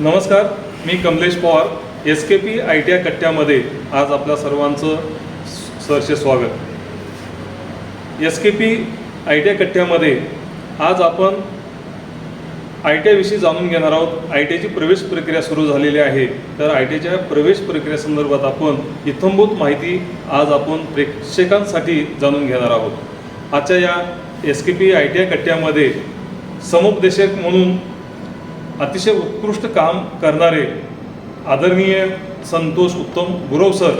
नमस्कार मी Kamlesh Pawar S K P I T I कट्ट्यामध्ये आज आपल्या सर्वांचं सरसे स्वागत. S K P I T I कट्ट्यामध्ये आज आपण आय टी आयविषयी जाणून घेणार आहोत. आय टी आयची प्रवेश प्रक्रिया सुरू झालेली आहे. तर आय टी आयच्या प्रवेश प्रक्रियेसंदर्भात आपण इत्थंभूत माहिती आज आपण प्रेक्षकांसाठी जाणून घेणार आहोत. आजच्या या S K P I T I कट्ट्यामध्ये समुपदेशक म्हणून अतिशय उत्कृष्ट काम करणारे आदरणीय संतोष उत्तम गुरव सर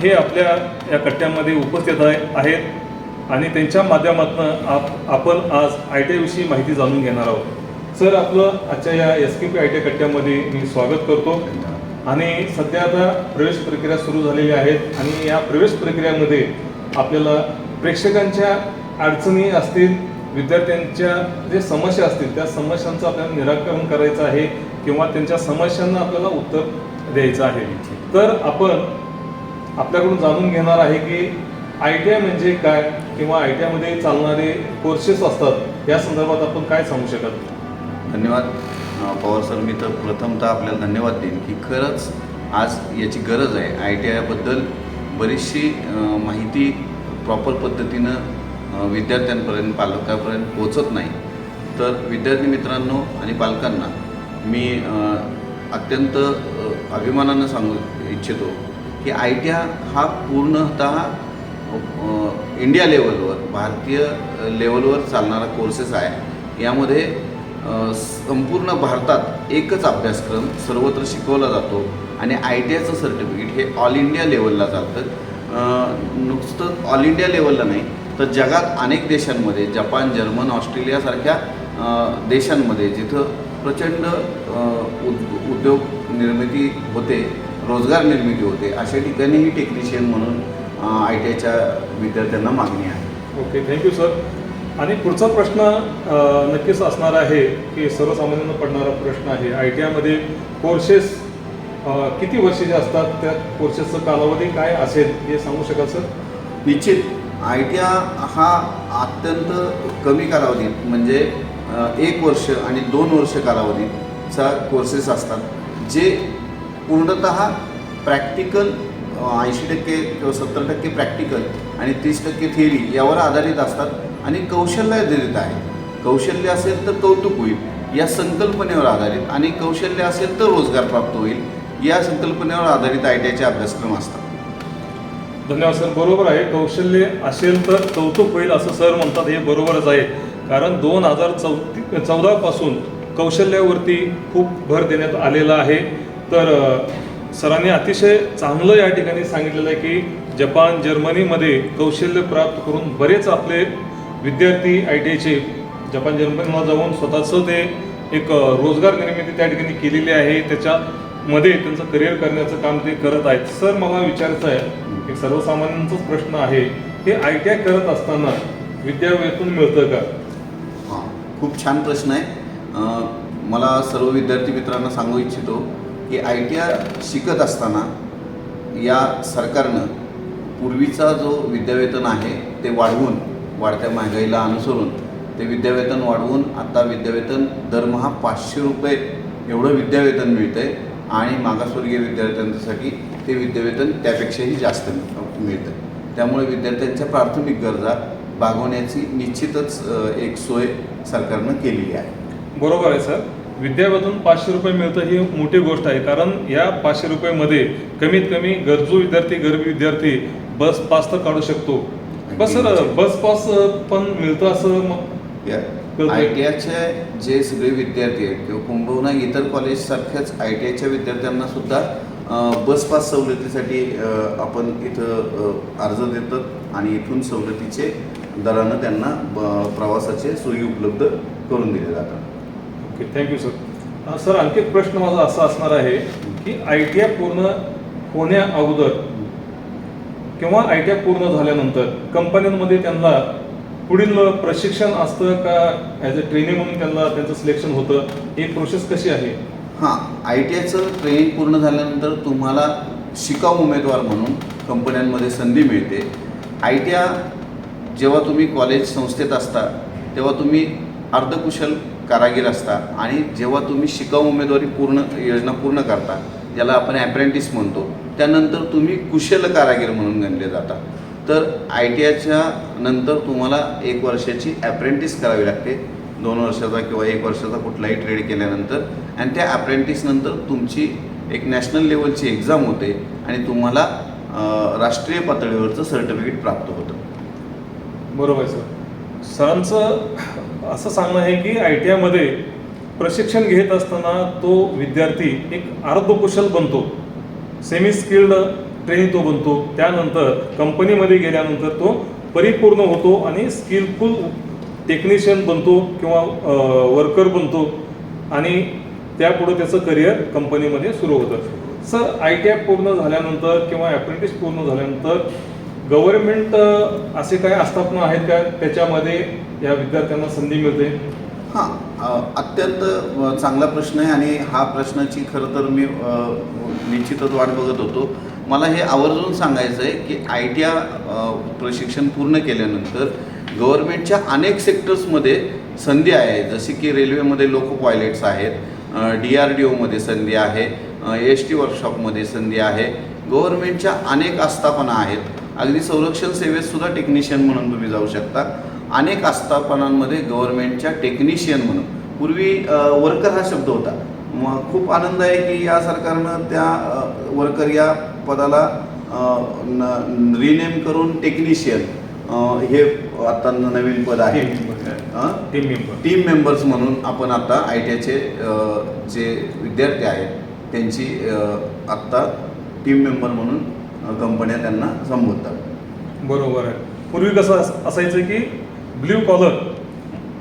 हे आपल्या या कट्ट्यामध्ये उपस्थित आहे आहेत आणि त्यांच्या माध्यमातून आप आपण आज आय टी आयविषयी माहिती जाणून घेणार आहोत. सर आपलं आजच्या या S K P I T I कट्ट्यामध्ये मी स्वागत करतो. आणि सध्या आता प्रवेश प्रक्रिया सुरू झालेली आहेत आणि या प्रवेश प्रक्रियामध्ये आपल्याला प्रेक्षकांच्या अडचणी असतील विद्यार्थ्यांच्या जे समस्या असतील त्या समस्यांचं आपल्याला निराकरण करायचं आहे किंवा त्यांच्या समस्यांना आपल्याला उत्तर द्यायचं आहे. तर आपण आपल्याकडून जाणून घेणार आहे की आय टी आय म्हणजे काय किंवा आय टी आयमध्ये चालणारे कोर्सेस असतात या संदर्भात आपण काय सांगू शकत? धन्यवाद. पवार सर मी तर प्रथमतः आपल्याला धन्यवाद देईन की खरंच आज याची गरज आहे. आय टी आयबद्दल बरीचशी माहिती प्रॉपर पद्धतीनं विद्यार्थ्यांपर्यंत पालकांपर्यंत पोचत नाही. तर विद्यार्थी मित्रांनो आणि पालकांना मी अत्यंत अभिमानानं सांगू इच्छितो की आय टी आय हा पूर्णतः इंडिया लेवलवर भारतीय लेवलवर चालणारा कोर्सेस आहे. यामध्ये संपूर्ण भारतात एकच अभ्यासक्रम सर्वत्र शिकवला जातो आणि आय टी आयचं सर्टिफिकेट हे ऑल इंडिया लेवलला चालतं. नुसतं ऑल इंडिया लेवलला नाही तर जगात अनेक देशांमध्ये जपान जर्मन ऑस्ट्रेलियासारख्या देशांमध्ये जिथं प्रचंड उद उद्योग निर्मिती होते रोजगार निर्मिती होते अशा ठिकाणीही टेक्निशियन म्हणून आय टी आयच्या विद्यार्थ्यांना मागणी आहे. ओके थँक्यू सर आणि पुढचा प्रश्न नक्कीच असणार आहे की सर्वसामान्यांना पडणारा प्रश्न आहे. आय टी आयमध्ये कोर्सेस किती वर्षाचे असतात त्या कोर्सेसचा कालावधी काय असेल हे सांगू शकाल सर निश्चित. आय टी हा अत्यंत कमी कालावधीत म्हणजे एक वर्ष आणि दोन वर्ष कालावधीचा कोर्सेस असतात जे पूर्णत प्रॅक्टिकल ऐंशी टक्के किंवा सत्तर टक्के प्रॅक्टिकल आणि तीस टक्के थिअरी यावर आधारित असतात आणि कौशल्य आधारित आहे. कौशल्य असेल तर कौतुक होईल या संकल्पनेवर आधारित आणि कौशल्य असेल तर रोजगार प्राप्त होईल या संकल्पनेवर आधारित आय टी आयचे अभ्यासक्रम असतात. धन्यवाद सर. बरोबर आहे. कौशल्य असेल तर कौतुक होईल असं सर म्हणतात. हे बरोबरच आहे. कारण दोन हजार चौती चौदापासून कौशल्यावरती खूप भर देण्यात आलेला आहे. तर सरांनी अतिशय चांगलं या ठिकाणी सांगितलेलं आहे की जपान जर्मनीमध्ये कौशल्य प्राप्त करून बरेच आपले विद्यार्थी आय टी आयचे जपान जर्मनीला जाऊन स्वतःचं ते एक रोजगार निर्मिती त्या ठिकाणी केलेली आहे. त्याच्यामध्ये त्यांचं करिअर करण्याचं काम ते करत आहेत. सर मला विचारायचं आहे एक सर्वसामान्यांचाच प्रश्न आहे. हे आय टी आय करत असताना विद्यावेतन मिळतं का? हां खूप छान प्रश्न आहे. मला सर्व विद्यार्थी मित्रांना सांगू इच्छितो की आय टी आय शिकत असताना या सरकारनं पूर्वीचा जो विद्यावेतन आहे ते वाढवून वाढत्या महागाईला अनुसरून ते विद्यावेतन वाढवून आता विद्यावेतन दरमहा पाचशे रुपये एवढं विद्यावेतन मिळतं आहे आणि मागासवर्गीय विद्यार्थ्यांसाठी ते विद्यावेतन त्यापेक्षाही जास्त मिळ- मिळतं. त्यामुळे विद्यार्थ्यांच्या प्राथमिक गरजा भागवण्याची निश्चितच एक सोय सरकारनं केलेली आहे. बरोबर आहे सर. विद्यावेतन पाचशे रुपये मिळतं ही मोठी गोष्ट आहे कारण या पाचशे रुपयेमध्ये कमीत कमी गरजू विद्यार्थी गरीब विद्यार्थी बस पास तर काढू शकतो. बस सर बस पास पण मिळतं असं आय टी आयचे जे सगळे विद्यार्थी आहेत किंवा कुंभवना इतर कॉलेजसारख्याच आय टी आयच्या विद्यार्थ्यांना सुद्धा बस पास सवलतीसाठी आपण इथं अर्ज देतात आणि इथून सवलतीचे दरानं त्यांना ब- प्रवासाचे सोयी उपलब्ध करून दिले जातात. Okay thank you sir. सर आणखी एक प्रश्न माझा असा असणार आहे की आय टी आय पूर्ण होण्या अगोदर किंवा आय टी आय पूर्ण झाल्यानंतर कंपन्यांमध्ये त्यांना पुढील प्रशिक्षण असतं का ॲज अ ट्रेनिंग म्हणून त्यांना त्यांचं सिलेक्शन होतं? ही प्रोसेस कशी आहे? हां आय टी आयचं ट्रेनिंग पूर्ण झाल्यानंतर तुम्हाला शिकाऊ उमेदवार म्हणून कंपन्यांमध्ये संधी मिळते. आय टी आय जेव्हा तुम्ही कॉलेज संस्थेत असता तेव्हा तुम्ही अर्धकुशल कारागीर असता आणि जेव्हा तुम्ही शिकाऊ उमेदवारी पूर्ण योजना पूर्ण करता ज्याला आपण ॲप्रेंटिस म्हणतो त्यानंतर तुम्ही कुशल कारागीर म्हणून गणले जाता. तर आय टी आयच्या नंतर तुम्हाला एक वर्षाची ॲप्रेंटिस करावी लागते. दोन वर्षाचा किंवा एक वर्षाचा कुठलाही ट्रेड केल्यानंतर आणि त्या ॲप्रेंटिसनंतर तुमची एक नॅशनल लेवलची एक्झाम होते आणि तुम्हाला राष्ट्रीय पातळीवरचं सर्टिफिकेट प्राप्त होतं. बरोबर सर सरांचं असं सांगणं आहे की आय टी आयमध्ये प्रशिक्षण घेत असताना तो विद्यार्थी एक अर्धकुशल बनतो. सेमी स्किल्ड ट्रेनिंग तो बनतो. त्यानंतर कंपनीमध्ये गेल्यानंतर तो परिपूर्ण होतो आणि स्किलफुल टेक्निशियन बनतो किंवा वर्कर बनतो आणि त्यापुढे त्याचं करिअर कंपनीमध्ये सुरू होतं. सर आय टी आय पूर्ण झाल्यानंतर किंवा अप्रेंटिस पूर्ण झाल्यानंतर गव्हर्नमेंट असे काही आस्थापना आहेत का? त्याच्यामध्ये या विद्यार्थ्यांना संधी मिळते? हां अत्यंत चांगला प्रश्न आहे आणि हा प्रश्नाची खरं तर मी निश्चितच वाट बघत होतो. मला हे आवर्जून सांगायचं आहे की आय टी आय प्रशिक्षण पूर्ण केल्यानंतर गव्हर्नमेंटच्या अनेक सेक्टर्समध्ये संधी आहे. जसे की रेल्वेमध्ये लोको पायलट्स आहेत डी आर डी ओमध्ये संधी आहे एस टी वर्कशॉपमध्ये संधी आहे. गव्हर्नमेंटच्या अनेक आस्थापना आहेत. अगदी संरक्षण सेवेतसुद्धा टेक्निशियन म्हणून तुम्ही जाऊ शकता. अनेक आस्थापनांमध्ये गव्हर्नमेंटच्या टेक्निशियन म्हणून. पूर्वी वर्कर हा शब्द होता. मग खूप आनंद आहे की या सरकारनं त्या वर्कर या पदाला रिनेम करून टेक्निशियन हे आता नवीन पद आहे? टीम मेंबर टीम मेंबर्स म्हणून आपण आता आय टी आयचे जे विद्यार्थी आहेत त्यांची आत्ता टीम मेंबर म्हणून कंपन्या त्यांना संबोधतात. बरोबर आहे. पूर्वी कसं अस- असायचं की ब्ल्यू कॉलर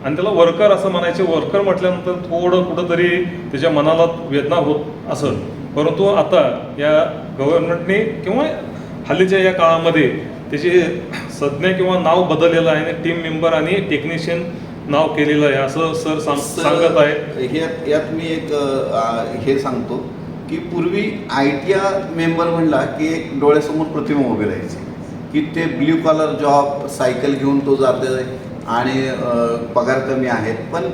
आणि त्याला वर्कर असं म्हणायचे. वर्कर म्हटल्यानंतर थोडं कुठंतरी त्याच्या मनाला वेदना होत असं परंतु आता या गव्हर्नमेंटने किंवा हल्लीच्या या काळामध्ये त्याची संज्ञा किंवा नाव बदललेलं आहे आणि टीम मेंबर आणि टेक्निशियन नाव केलेलं आहे असं सर सांग सांगत आहे. ह्यात यात मी एक आ, हे सांगतो की पूर्वी आय टी आय मेंबर म्हणला की एक डोळ्यासमोर प्रतिमा उभी राहायची. की ते ब्ल्यू कॉलर जॉब सायकल घेऊन तो जाते आणि पगार कमी आहेत. पण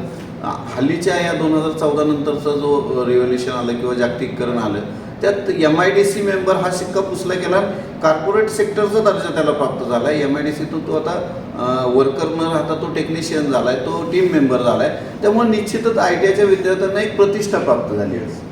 हल्लीच्या या दोन हजार चौदा नंतरचा जो रिव्होल्युशन आलं किंवा जागतिकीकरण आलं त्यात M I D C member हा शिक्का पुसला गेला. कॉर्पोरेट सेक्टरचा दर्जा त्याला प्राप्त झाला. आहे एम आय डी सीतून तो आता वर्कर न राहता तो टेक्निशियन झाला आहे तो टीम मेंबर झाला आहे त्यामुळे निश्चितच आय टी आयच्या विद्यार्थ्यांना एक प्रतिष्ठा प्राप्त झाली आहे.